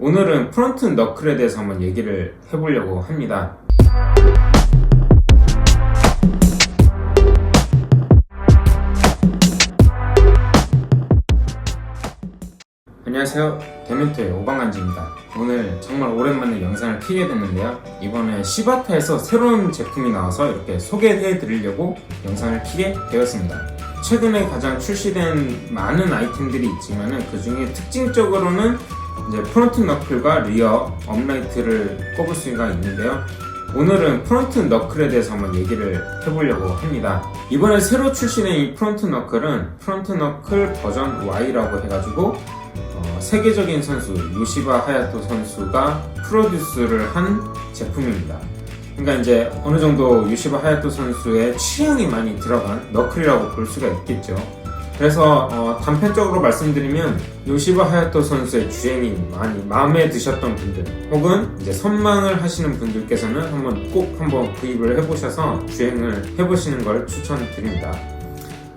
오늘은 프론트 너클에 대해서 한번 얘기를 해보려고 합니다. 안녕하세요. 데멘토의 오방간지입니다. 오늘 정말 오랜만에 영상을 키게 됐는데요. 이번에 시바타에서 새로운 제품이 나와서 이렇게 소개해 드리려고 영상을 키게 되었습니다. 최근에 가장 출시된 많은 아이템들이 있지만은 그 중에 특징적으로는 이제 프론트 너클과 리어 업라이트를 꼽을 수가 있는데요. 오늘은 프론트 너클에 대해서 한번 얘기를 해보려고 합니다. 이번에 새로 출시된 이 프론트 너클은 프론트 너클 버전 Y라고 해가지고 어, 세계적인 선수 요시바 하야토 선수가 프로듀스를 한 제품입니다. 그러니까 이제 어느 정도 요시바 하야토 선수의 취향이 많이 들어간 너클이라고 볼 수가 있겠죠. 그래서 어, 단편적으로 말씀드리면 요시바 하야토 선수의 주행이 많이 마음에 드셨던 분들 혹은 이제 선망을 하시는 분들께서는 한번 꼭 한번 구입을 해보셔서 주행을 해보시는 걸 추천드립니다.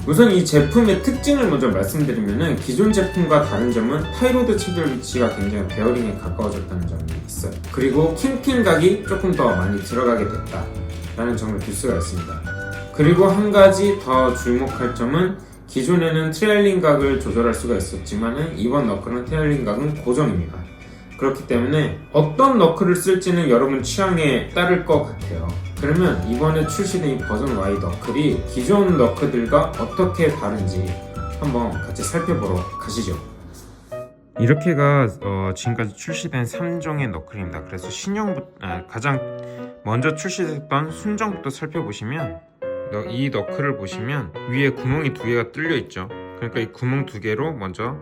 우선 이 제품의 특징을 먼저 말씀드리면은 기존 제품과 다른 점은 타이로드 체결 위치가 굉장히 베어링에 가까워졌다는 점이 있어요. 그리고 킹핀 각이 조금 더 많이 들어가게 됐다라는 점을 볼 수가 있습니다. 그리고 한 가지 더 주목할 점은 기존에는 트레일링 각을 조절할 수가 있었지만은 이번 너클은 트레일링 각은 고정입니다. 그렇기 때문에 어떤 너클을 쓸지는 여러분 취향에 따를 것 같아요. 그러면 이번에 출시된 이 버전 Y 너클이 기존 너클들과 어떻게 다른지 한번 같이 살펴보러 가시죠. 이렇게가 어, 지금까지 출시된 3종의 너클입니다. 그래서 신형부터 아, 가장 먼저 출시됐던 순정부터 살펴보시면 너- 이 너클을 보시면 위에 구멍이 두 개가 뚫려 있죠. 그러니까 이 구멍 두 개로 먼저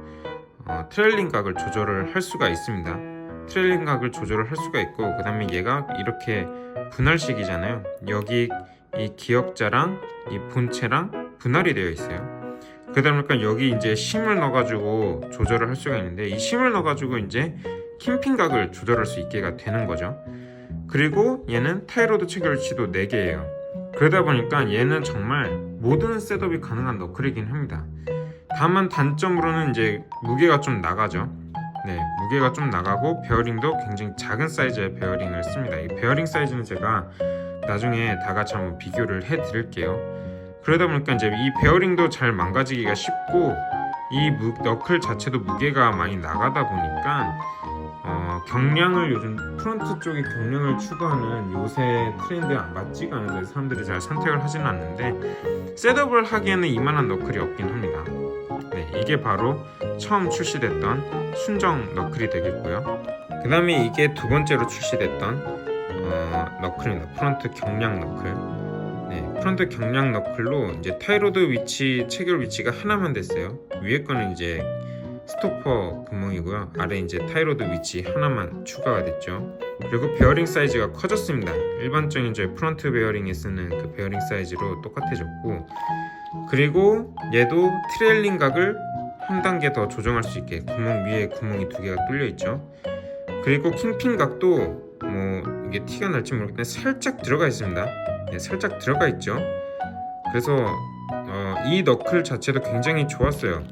어, 트레일링 각을 조절을 할 수가 있습니다. 트레일링 각을 조절을 할 수가 있고 그 다음에 얘가 이렇게 분할식이잖아요. 여기 이 기역자랑 이 본체랑 분할이 되어 있어요. 그러다 보니까 여기 이제 심을 넣어가지고 조절을 할 수가 있는데 이 심을 넣어가지고 이제 킴핑 각을 조절할 수 있게가 되는 거죠. 그리고 얘는 타이로드 체결치도 4개예요. 그러다 보니까 얘는 정말 모든 셋업이 가능한 너클이긴 합니다. 다만 단점으로는 이제 무게가 좀 나가죠. 네, 무게가 좀 나가고 베어링도 굉장히 작은 사이즈의 베어링을 씁니다. 이 베어링 사이즈는 제가 나중에 다 같이 한번 비교를 해 드릴게요. 그러다 보니까 이제 이 베어링도 잘 망가지기가 쉽고 이 무, 너클 자체도 무게가 많이 나가다 보니까 어, 경량을 요즘 프론트 쪽에 경량을 추구하는 요새 트렌드에 안 맞지가 않아서 사람들이 잘 선택을 하지는 않는데 셋업을 하기에는 이만한 너클이 없긴 합니다. 네, 이게 바로 처음 출시됐던 순정 너클이 되겠고요. 그 다음에 이게 두 번째로 출시됐던 어, 너클입니다. 프론트 경량 너클. 네, 프론트 경량 너클로 이제 타이로드 위치 체결 위치가 하나만 됐어요. 위에 거는 이제 스토퍼 구멍이고요. 아래 이제 타이로드 위치 하나만 추가가 됐죠. 그리고 베어링 사이즈가 커졌습니다. 일반적인 이제 프론트 베어링에 쓰는 그 베어링 사이즈로 똑같아졌고 그리고 얘도 트레일링 각을 한 단계 더 조정할 수 있게 구멍 위에 구멍이 두 개가 뚫려 있죠. 그리고 킹핀 각도 뭐 이게 티가 날지 모르겠는데 살짝 들어가 있습니다. 네, 살짝 들어가 있죠. 그래서 어, 이 너클 자체도 굉장히 좋았어요.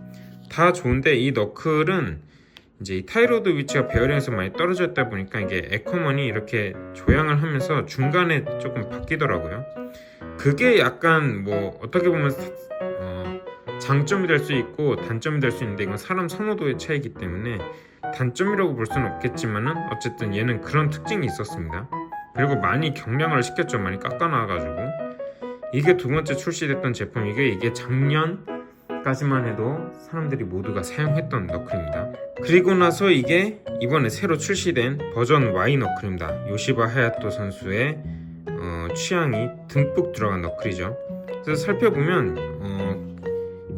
다 좋은데 이 너클은 이제 이 타이로드 위치가 베어링에서 많이 떨어져 있다 보니까 이게 에커먼이 이렇게 조향을 하면서 중간에 조금 바뀌더라고요. 그게 약간 뭐 어떻게 보면 어, 장점이 될 수 있고 단점이 될 수 있는데 이건 사람 선호도의 차이기 때문에 단점이라고 볼 수는 없겠지만은 어쨌든 얘는 그런 특징이 있었습니다. 그리고 많이 경량을 시켰죠. 많이 깎아놔가지고 이게 두 번째 출시됐던 제품 이게 이게 작년 까지만 해도 사람들이 모두가 사용했던 너클입니다. 그리고 나서 이게 이번에 새로 출시된 버전 Y 너클입니다. 요시바 하야토 선수의 어, 취향이 듬뿍 들어간 너클이죠. 그래서 살펴보면 어,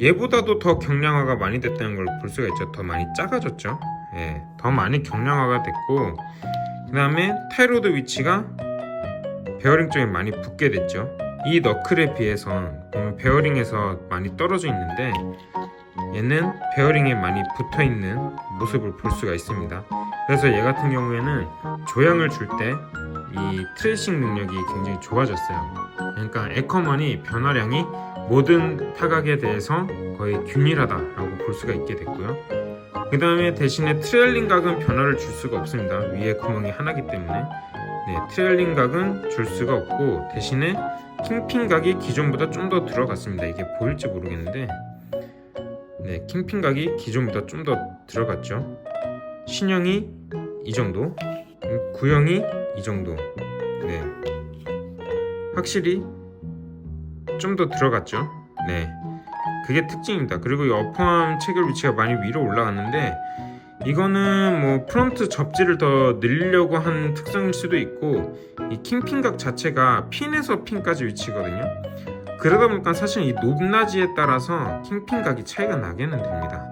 얘보다도 더 경량화가 많이 됐다는 걸 볼 수가 있죠. 더 많이 작아졌죠. 예, 더 많이 경량화가 됐고 그 다음에 타이로드 위치가 베어링 쪽에 많이 붙게 됐죠. 이 너클에 비해서 보면 베어링에서 많이 떨어져 있는데 얘는 베어링에 많이 붙어 있는 모습을 볼 수가 있습니다. 그래서 얘 같은 경우에는 조향을 줄 때 이 트레이싱 능력이 굉장히 좋아졌어요. 그러니까 에커먼이 변화량이 모든 타각에 대해서 거의 균일하다라고 볼 수가 있게 됐고요. 그 다음에 대신에 트레일링 각은 변화를 줄 수가 없습니다. 위에 구멍이 하나기 때문에 네, 트레일링 각은 줄 수가 없고 대신에 킹핀 각이 기존보다 좀 더 들어갔습니다. 이게 보일지 모르겠는데 네, 킹핀 각이 기존보다 좀 더 들어갔죠. 신형이 이 정도, 음, 구형이 이 정도. 네, 확실히 좀 더 들어갔죠. 네, 그게 특징입니다. 그리고 이 어퍼암 체결 위치가 많이 위로 올라갔는데 이거는 뭐 프론트 접지를 더 늘리려고 한 특성일 수도 있고 이 킹핀각 자체가 핀에서 핀까지 위치거든요. 그러다 보니까 사실 이 높낮이에 따라서 킹핀각이 차이가 나게는 됩니다.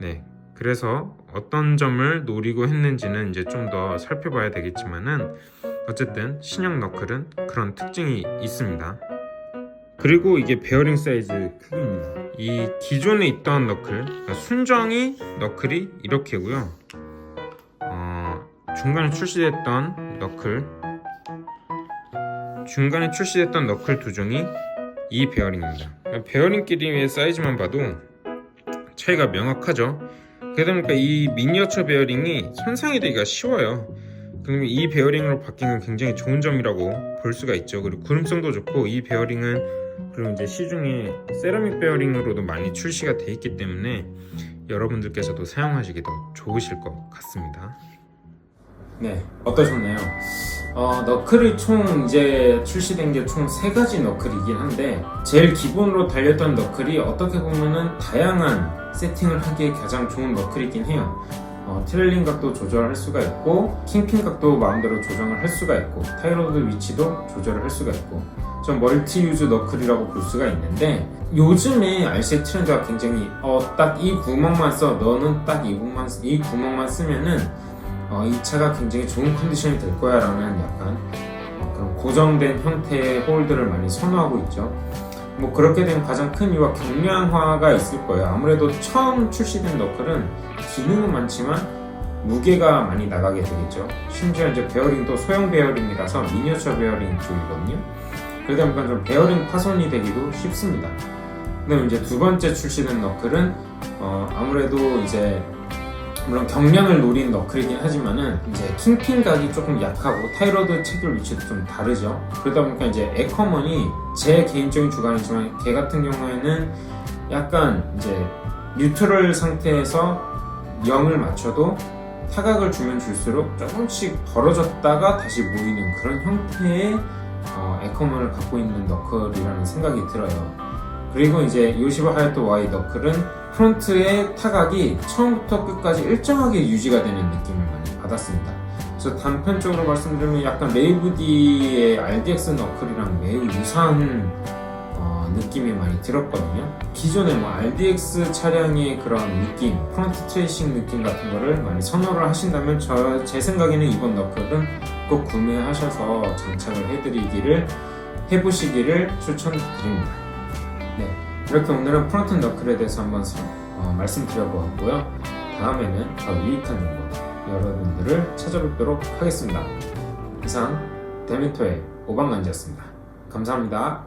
네, 그래서 어떤 점을 노리고 했는지는 이제 좀 더 살펴봐야 되겠지만은 어쨌든 신형 너클은 그런 특징이 있습니다. 그리고 이게 베어링 사이즈 크기입니다. 이 기존에 있던 너클, 그러니까 순정이 너클이 이렇게고요. 어, 중간에 출시됐던 너클, 중간에 출시됐던 너클 두 종이 이 베어링입니다. 그러니까 베어링끼리의 사이즈만 봐도 차이가 명확하죠. 그러다 보니까 이 미니어처 베어링이 손상이 되기가 쉬워요. 그러면 이 베어링으로 바뀐 건 굉장히 좋은 점이라고 볼 수가 있죠. 그리고 구름성도 좋고 이 베어링은 그리고 이제 시중에 세라믹 베어링으로도 많이 출시가 돼 있기 때문에 여러분들께서도 사용하시기 더 좋으실 것 같습니다. 네, 어떠셨나요? 어, 너클이 총 이제 출시된 게 총 세 가지 너클이긴 한데 제일 기본으로 달렸던 너클이 어떻게 보면은 다양한 세팅을 하기에 가장 좋은 너클이긴 해요. 어, 트레일링 각도 조절할 수가 있고 킹핀 각도 마음대로 조정을 할 수가 있고 타이로드 위치도 조절을 할 수가 있고 좀 멀티 유즈 너클이라고 볼 수가 있는데 요즘에 RC의 트렌드가 굉장히 어, 딱 이 구멍만 써 너는 딱 이 구멍만, 이 구멍만 쓰면은 어, 이 차가 굉장히 좋은 컨디션이 될 거야 라는 약간 어, 그런 고정된 형태의 홀드를 많이 선호하고 있죠 뭐 그렇게 된 가장 큰 이유가 경량화가 있을 거예요. 아무래도 처음 출시된 너클은 기능은 많지만 무게가 많이 나가게 되겠죠. 심지어 이제 베어링도 소형 베어링이라서 미니어처 베어링 쪽이거든요. 그러다 보니까 좀 베어링 파손이 되기도 쉽습니다. 그다음 이제 두 번째 출시된 너클은 어, 아무래도 이제 물론 경량을 노린 너클이긴 하지만은 이제 킹핀 각이 조금 약하고 타이로드 체결 위치도 좀 다르죠. 그러다 보니까 이제 에커먼이 제 개인적인 주관이지만 걔 같은 경우에는 약간 이제 뉴트럴 상태에서 0을 맞춰도 타각을 주면 줄수록 조금씩 벌어졌다가 다시 모이는 그런 형태의 어, 에커먼을 갖고 있는 너클이라는 생각이 들어요. 그리고 이제 요시바 하야토 Y 너클은 프론트의 타각이 처음부터 끝까지 일정하게 유지가 되는 느낌을 많이 받았습니다. 그래서 단편적으로 말씀드리면 약간 레이브디의 RDX 너클이랑 매우 유사한 어, 느낌이 많이 들었거든요. 기존에 뭐 RDX 차량의 그런 느낌, 프론트 트레이싱 느낌 같은 거를 많이 선호를 하신다면 저 제 생각에는 이번 너클은 꼭 구매하셔서 장착을 해드리기를 해보시기를 추천드립니다. 네, 이렇게 오늘은 프론트 너클에 대해서 한번 서- 어, 말씀드려보았고요. 다음에는 더 유익한 정보 여러분들을 찾아뵙도록 하겠습니다. 이상 데미토의 오방간지였습니다. 감사합니다.